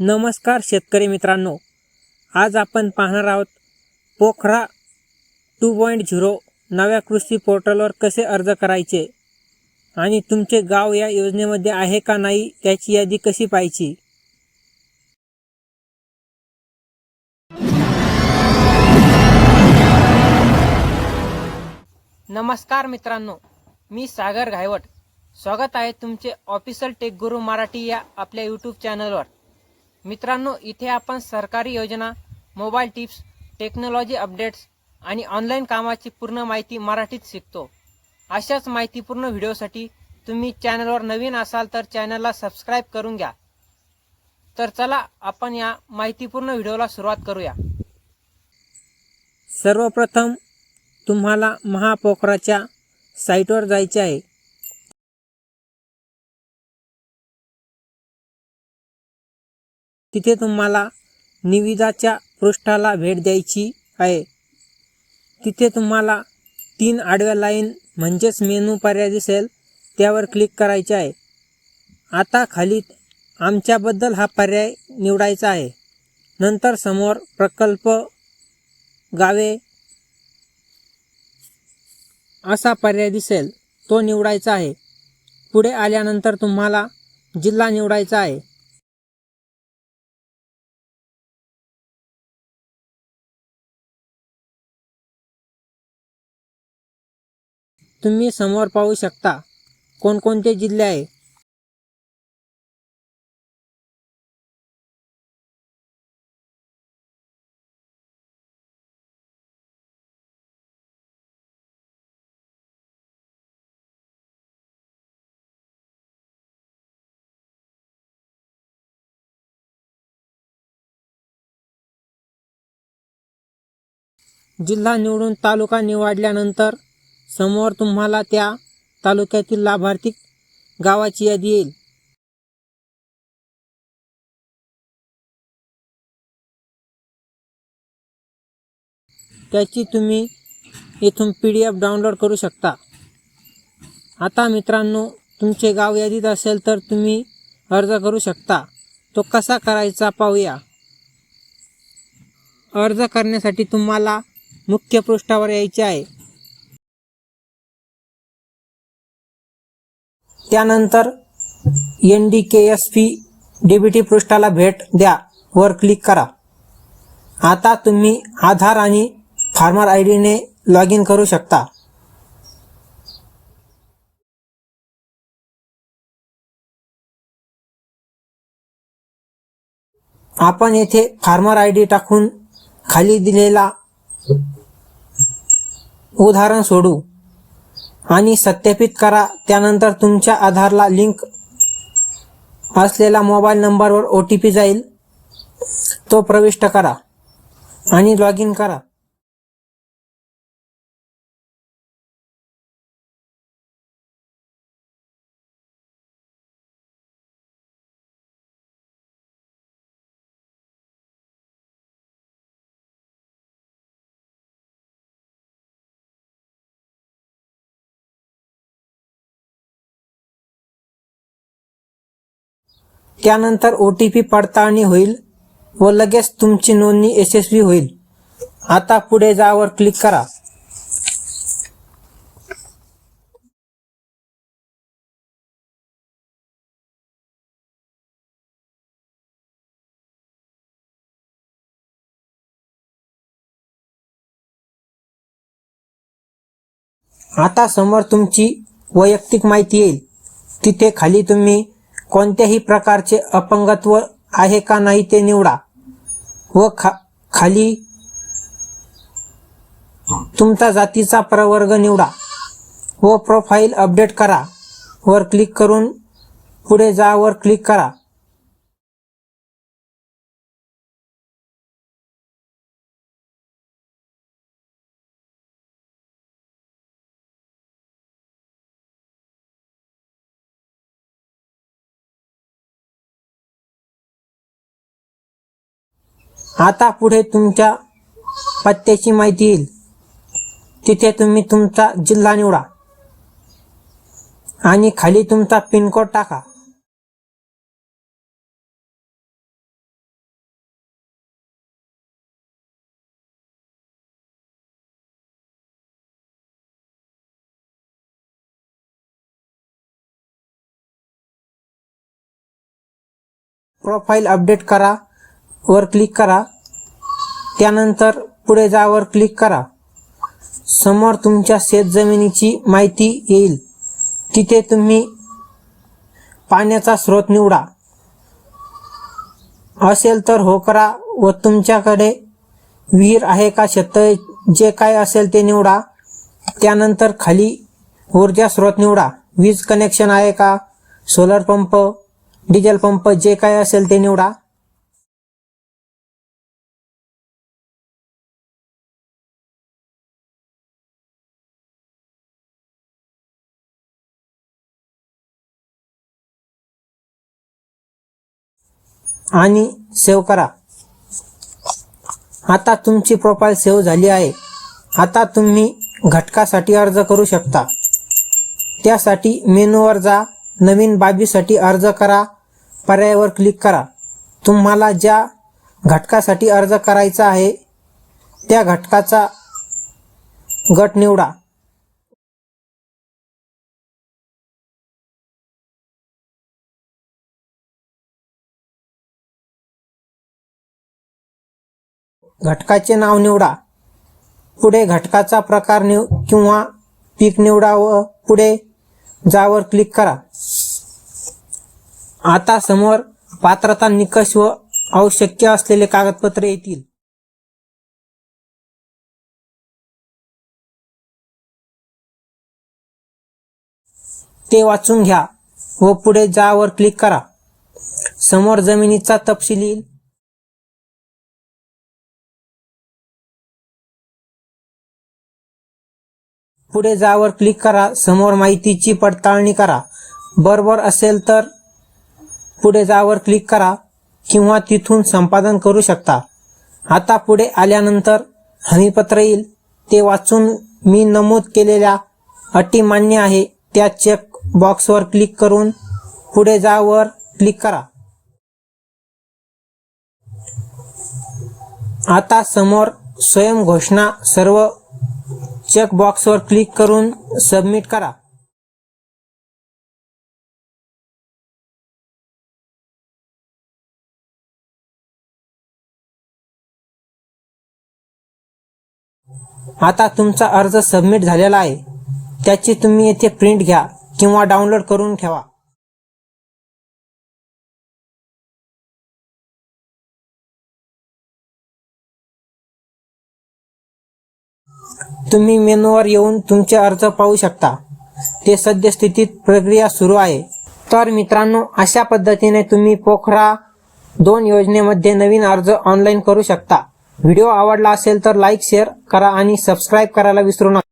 नमस्कार शेतकरी मित्रांनो. आज आपण पाहणार आहोत पोखरा टू पॉईंट झिरो नव्या कृषी पोर्टलवर कसे अर्ज करायचे आणि तुमचे गाव या योजनेमध्ये आहे का नाही त्याची यादी कशी पाहायची? नमस्कार मित्रांनो मी सागर घायवट. स्वागत आहे तुमचे ऑफिशियल टेक गुरु मराठी या आपल्या यूट्यूब चॅनलवर मित्रांनो इथे आपण सरकारी योजना मोबाईल टिप्स टेक्नॉलॉजी अपडेट्स आणि ऑनलाईन कामाची पूर्ण माहिती मराठीत शिकतो. अशाच माहितीपूर्ण व्हिडिओसाठी तुम्ही चॅनलवर नवीन असाल तर चॅनलला सबस्क्राईब करून घ्या. तर चला आपण या माहितीपूर्ण व्हिडिओला सुरुवात करूया. सर्वप्रथम तुम्हाला महापोखराच्या साईटवर जायचे आहे. तिथे तुम्हाला निविदाच्या पृष्ठाला भेट द्यायची आहे. तिथे तुम्हाला तीन आडव्या लाईन म्हणजेच मेनू पर्याय दिसेल त्यावर क्लिक करायचे आहे. आता खाली आमच्याबद्दल हा पर्याय निवडायचा आहे. नंतर समोर प्रकल्प गावे असा पर्याय दिसेल तो निवडायचा आहे. पुढे आल्यानंतर तुम्हाला जिल्हा निवडायचा आहे. तुम्ही समोर पाहू शकता. कोणकोणते जिल्हे आहे? जिल्हा निवडून तालुका निवडल्यानंतर समोर तुम्हाला त्या तालुक्यातील लाभार्थी गावाची यादी येईल. त्याची तुम्ही इथून पी डी एफ डाउनलोड करू शकता. आता मित्रांनो तुमचे गाव यादीत असेल तर तुम्ही अर्ज करू शकता. तो कसा करायचा पाहूया. अर्ज करण्यासाठी तुम्हाला मुख्य पृष्ठावर यायचे आहे. त्यानंतर N D K S P D B T पृष्ठाला भेट द्या वर क्लिक करा. आता तुम्ही आधार आणि फार्मर आय डीने लॉग इन करू शकता. आपण येथे फार्मर आय डी टाकून खाली दिलेला उदाहरण सोडू. आणि सत्यापित करा. त्यानंतर तुमच्या आधारला लिंक असलेला मोबाईल नंबरवर ओ टी पी जाईल. तो प्रविष्ट करा आणि लॉग इन करा. त्यानंतर ओ टी पी पडताळणी होईल व लगेच तुमची नोंदणी यशस्वी होईल. आता पुढे जावर क्लिक करा. आता समोर तुमची वैयक्तिक माहिती येईल. तिथे खाली तुम्ही कोणत्याही प्रकारचे अपंगत्व आहे का नाही ते निवडा व खा खाली तुमचा जातीचा प्रवर्ग निवडा व प्रोफाईल अपडेट करा वर क्लिक करून पुढे जा वर क्लिक करा. आता पुढे तुमच्या पत्त्याची माहिती येईल. तिथे तुम्ही तुमचा जिल्हा निवडा. आणि खाली तुमचा पिनकोड टाका. प्रोफाईल अपडेट करा. वर क्लिक करा. त्यानंतर पुढे जावर क्लिक करा. समोर तुमच्या शेतजमिनीची माहिती येईल. तिथे तुम्ही पाण्याचा स्रोत निवडा. असेल तर हो करा व तुमच्याकडे विहीर आहे का शेत? जे काय असेल ते निवडा. त्यानंतर खाली ऊर्जा स्रोत निवडा. वीज कनेक्शन आहे का? सोलर पंप डिझेल पंप जे काय असेल ते निवडा. आणि सेव्ह करा. आता तुमची प्रोफाईल सेव्ह झाली आहे. आता तुम्ही घटकासाठी अर्ज करू शकता. त्यासाठी मेनूवर जा नवीन बाबीसाठी अर्ज करा पर्यायावर क्लिक करा. तुम्हाला ज्या घटकासाठी अर्ज करायचा आहे त्या घटकाचा गट निवडा. घटकाचे नाव निवडा. पुढे घटकाचा प्रकार निव किंवा पीक निवडा व पुढे जावर क्लिक करा. आता समोर पात्रता निकष व आवश्यक असलेले कागदपत्रे येतील. ते वाचून घ्या व पुढे जावर क्लिक करा. समोर जमिनीचा तपशील येईल. पुढे जावर क्लिक करा. समोर माहितीची पडताळणी करा. बरोबर असेल तर पुढे जावर क्लिक करा किंवा तिथून संपादन करू शकता. आता पुढे आल्यानंतर हमीपत्र येईल. ते वाचून मी नमूद केलेल्या अटी मान्य आहे. त्या चेक बॉक्सवर क्लिक करून पुढे जावर क्लिक करा. आता समोर स्वयं घोषणा सर्व चेक बॉक्सवर क्लिक करून सबमिट करा. आता तुमचा अर्ज सबमिट झालेला आहे. त्याची तुम्ही येथे प्रिंट घ्या किंवा डाउनलोड करून ठेवा. तुम्ही मेनूवर येऊन तुमचे अर्ज पाहू शकता. ते सद्यस्थितीत प्रक्रिया सुरू आहे. तर मित्रांनो अशा पद्धतीने तुम्ही पोखरा दोन योजनेमध्ये नवीन अर्ज ऑनलाईन करू शकता. व्हिडिओ आवडला असेल तर लाईक शेअर करा आणि सबस्क्राईब करायला विसरू नका.